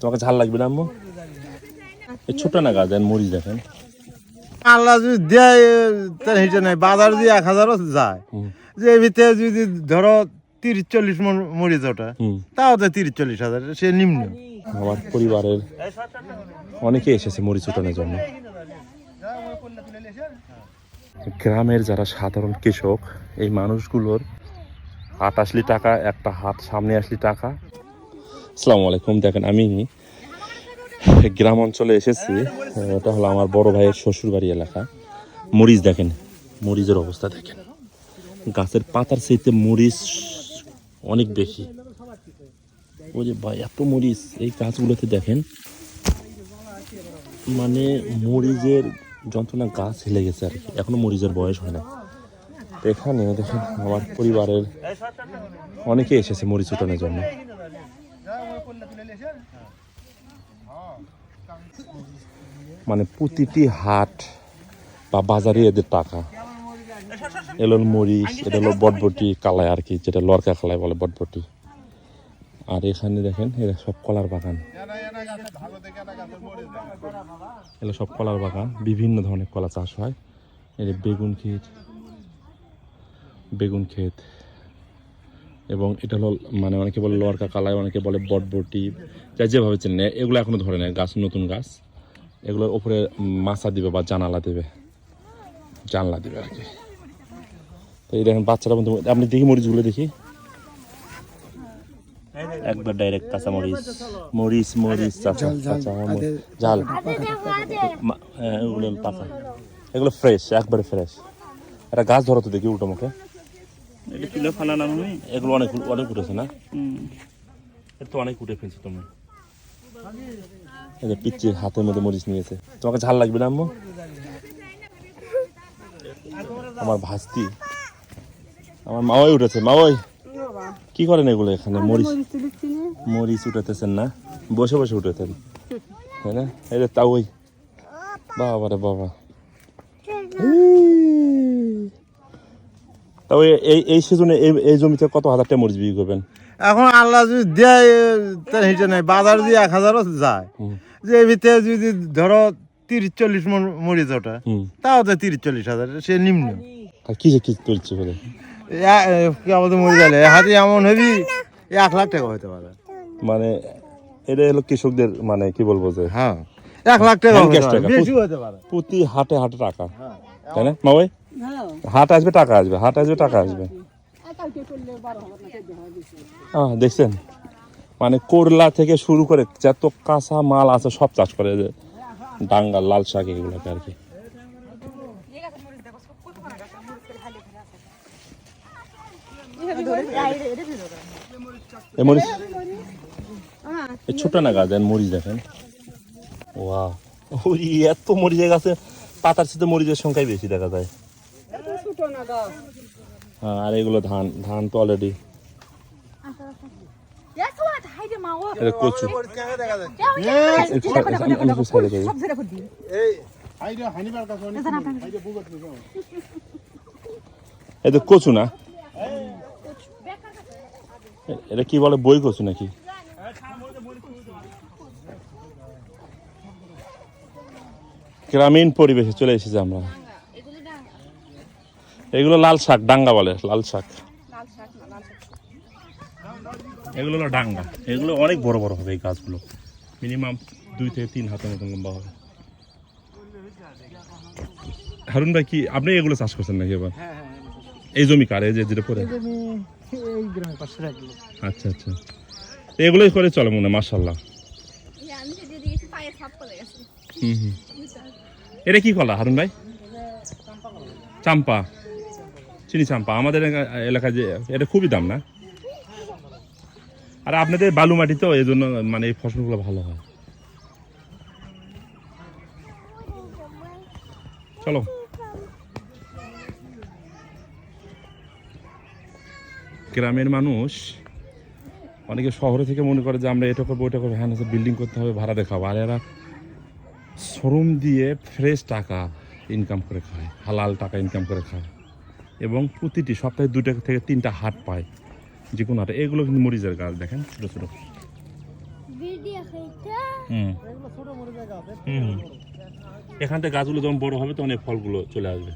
তোমাকে ঝাল লাগবে না আম্মু? এই ছোট না গাছ দেন মরিচ দেখেন। আল্লাহ যদি দেয় তার হিসেবে নাই বাজার যদি এক হাজারও যায় যে ভিতরে যদি ধরো তিরিশ চল্লিশ মন মরিচ হুম। তাও তো তিরিশ চল্লিশ হাজার সে নিম্ন। আমার পরিবারের অনেকে এসেছে মরিচ উঠানোর জন্য। গ্রামের যারা সাধারণ কৃষক এই মানুষগুলোর হাট আসলি টাকা একটা হাট সামনে আসলি টাকা। আসসালামু আলাইকুম, দেখেন আমি গ্রাম অঞ্চলে এসেছি এটা হলো আমার বড় ভাইয়ের শ্বশুর বাড়ি এলাকা। মরিচ দেখেন, মরিচের অবস্থা দেখেন। গাছের পাতার চাইতে মরিচ অনেক বেশি। ওই যে ভাই, এত মরিচ, এই গাছগুলোতে দেখেন মানে মরিচের যন্ত্রণা গাছ হেলে গেছে আর কি। এখনও মরিচের বয়স হয় না। এখানে দেখেন, আমার পরিবারের অনেকে এসেছে মরিচ উঠানোর জন্য। মানে প্রতিটি হাট বা বাজারে এদের টাকা। এলো মরিচ, এটা হলো বটবটি কালাই আর কি, যেটা লরকা কালাই বলে, বটবটি। আর এখানে দেখেন, এরা সব কলার বাগান। এগুলো সব কলার বাগান, বিভিন্ন ধরনের কলা চাষ হয়। এই বেগুন ক্ষেত বেগুন ক্ষেত। এবং এটা হলো মানে অনেকে বলে লরকা কালায় অনেকে বলে বটবটি যা যেভাবে চেনে এগুলো এখনও ধরে নেয় গাছ নতুন গাছ। এগুলোর ওপরে মাছা দিবে বা জানালা দেবে জানলা দিবে আর কি। তো এই দেখেন বাচ্চারা বন্ধু আপনি দেখি মরিচগুলো দেখি। একবার ডাইরেক্ট কাঁচা মরিচ মরিচ মরিচ চাচা চাচা ঝাল এগুলো পাকা এগুলো ফ্রেশ একবারে ফ্রেশ একটা গাছ ধরো তো দেখি উল্টো মুখে। এটা কিলো ফালালাম আমি এগুলো অনেক অনেক উঠেছে না? হুম। তো অনেক উঠে ফেলছো তুমি এই যে পিচ্ছির হাতের মধ্যে মরিচ নিয়েছে। তোমাকে ঝাল লাগবে না আম্মু? আমার ভাস্তি। আমার মাওয়াই উঠেছে। মাওয়াই কি করেন এগুলো এখানে? মরিচ মরিচ উঠাতেছেন না? বসে বসে উঠেছেন তাই না? এই যে তাও বাবা রে বাবা। এ- এই এই সিজনে এই এই জমিতে কত হাজার টাকা মরিচ বিক্রি করবেন? এখন আল্লাহ যদি দেয় তার হিসেবে নাই। বাজার যদি এক হাজারও যায় যে এর ভিতরে যদি ধরো তিরিশ চল্লিশ মরিচ হুম। তাও তো তিরিশ চল্লিশ হাজার সে নিম্ন। আর কি কি তুলছে বলে? কি আমাদের মরে গেলে হাতে এমন হেবি এক লাখ টাকা হতে পারে। মানে এটা হলো কৃষকদের মানে কি বলব যে? হ্যাঁ এক লাখ টাকা হতে পারে, বেশি হতে পারে। প্রতি হাটে হাটে টাকা। তাই না মাওয়াই হাট আসবে টাকা আসবে হাট আসবে টাকা আসবে। হ্যাঁ দেখছেন? মানে করলা থেকে শুরু করে যত কাঁচা মাল আছে সব চাষ করে যে ডাঙ্গা লাল শাক এগুলোকে আর কি। মরিচ ছোট না গাছ দেন মরিচ দেখেন। ওয়া এত মরিচের গাছে পাতার সাথে মরিচের সংখ্যাই বেশি দেখা যায়। হ্যাঁ আর এগুলো ধান ধান তো অলরেডি এটা কচু। কচু না এটা কি বলে বই কচু নাকি? গ্রামীণ পরিবেশে চলে এসেছি আমরা। এগুলো লাল শাক ডাঙ্গা বলে লাল শাক। এগুলো হলো ডাঙ্গা। এগুলো অনেক বড় বড় হবে এই গাছগুলো। মিনিমাম দুই থেকে তিন হাতের মতন লম্বা হবে। হারুন ভাই কি আপনি এগুলো চাষ করছেন নাকি এবার? এই জমি কার? এই যে যেটা পরে আচ্ছা আচ্ছা। এগুলোই করে চলে মনে হয়, মাশাল্লাহ আমি সেদিকে দিয়েছি পায়ে সাপ পড়ে গেছে। হুম হুম। এটা কি কলা হারুন ভাই? চাম্পা। চিনি চাম্পা আমাদের এলাকা- এলাকায় যে, এটা খুবই দাম না? আর আপনাদের বালু মাটি তো এই জন্য মানে এই ফসলগুলো ভালো হয়। চলো। গ্রামের মানুষ, অনেকে শহরে থেকে মনে করে যে আমরা এটা করব ওটা করব হ্যাঁ বিল্ডিং করতে হবে, ভাড়া দেখাবো। আর এরা শ্রম দিয়ে ফ্রেশ টাকা ইনকাম করে খায়, হালাল টাকা ইনকাম করে খায়। এবং প্রতিটি সপ্তাহে দুটা থেকে তিনটা হাট পায় যে কোনো হাটে। এগুলো কিন্তু মরিচের গাছ দেখেন ছোটো ছোটো। এখানটা হুম। হুম। এখান থেকে গাছগুলো যখন বড় হবে তখন এই ফলগুলো চলে আসবে।